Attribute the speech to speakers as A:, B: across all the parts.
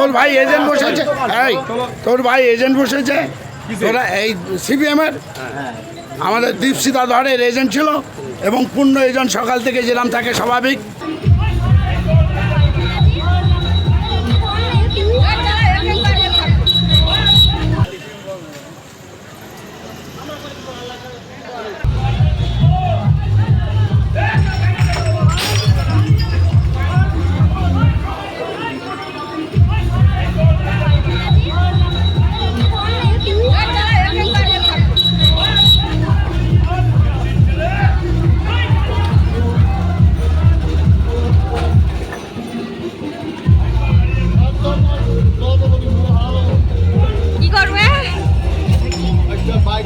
A: তোর ভাই এজেন্ট বসেছে? এই, তোর ভাই এজেন্ট বসেছে? তোরা এই সিপিএম এর? আমাদের দীপসিতা ধরের এজেন্ট ছিল এবং পূর্ণ এজেন্ট সকাল থেকে যেরাম থাকে স্বাভাবিক।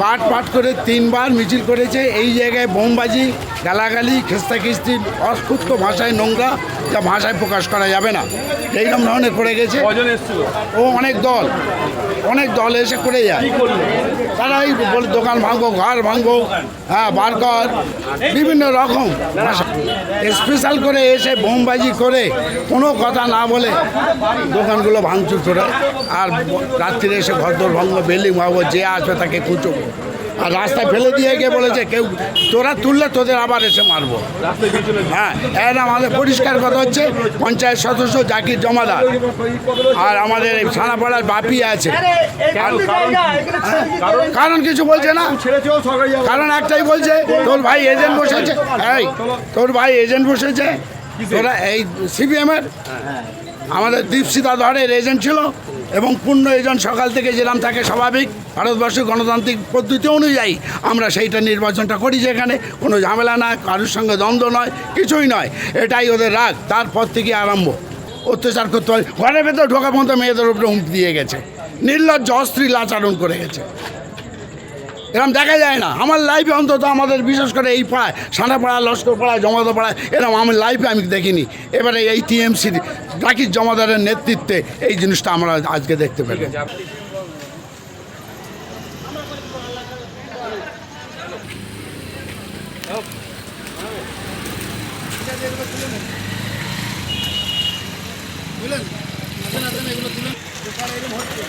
A: পাট পাট করে তিনবার মিছিল করেছে। এই জায়গায় বোমবাজি গালাগালি খেস্তা খিস্তি অস্ফুট ভাষায় নোংরা যা ভাষায় প্রকাশ করা যাবে না। এইরকম ধরনের করে গেছে। ও অনেক দল। অনেক দল এসে করে যায়। তারাই বলে দোকান ভাঙবো ঘর ভাঙবো হ্যাঁ বার কর। বিভিন্ন রকম স্পেশাল করে এসে বোমবাজি করে কোনো কথা না বলে দোকানগুলো ভাঙচুর করে। আর রাত্রিরে এসে ঘরদোর ভঙ্গ বিল্ডিং ভাঙবো যে আসবে তাকে কুচবো আর রাস্তায় ফেলে দিয়ে গিয়ে বলেছে কেউ তোরা তুললে তোদের আবার এসে মারবো। হ্যাঁ এর আমাদের পরিষ্কার কথা হচ্ছে পঞ্চায়েত সদস্য জাকির জমাদার আর আমাদের এই থানাপাড়ার বাপি আছে।
B: কারণ কারণ
A: কারণ কিছু বলছে না? কারণ একটাই বলছে তোর ভাই এজেন্ট বসেছে। এই তোর ভাই এজেন্ট বসেছে? তোরা এই সিপিএম এর আমাদের দীপসিতা ধরের এজেন্ট ছিল এবং পূর্ণ এজেন্ট সকাল থেকে যেরাম থাকে স্বাভাবিক ভারতবর্ষের গণতান্ত্রিক পদ্ধতি অনুযায়ী আমরা সেইটা নির্বাচনটা করি যেখানে কোনো ঝামেলা না কারোর সঙ্গে দ্বন্দ্ব নয়, কিছুই নয়। এটাই ওদের রাগ। তারপর থেকে আরম্ভ। অত্যাচার করতে হয়। ঘরের ভেতর ঢোকা পর্যন্ত মেয়েদের উপরে হুমকি দিয়ে গেছে। নির্লজ্জ অস্ত্রীল আচরণ করে গেছে। এরকম দেখা যায় না। আমার লাইফে অন্তত আমাদের বিশেষ করে এই পাড়ায়, সানাপাড়া জমাদার পাড়ায় এরকম আমার লাইফে আমি দেখিনি। এবারে এই টিএমসির ডাকির জমাদারের নেতৃত্বে এই জিনিসটা আমরা আজকে দেখতে পেলাম। হচ্ছে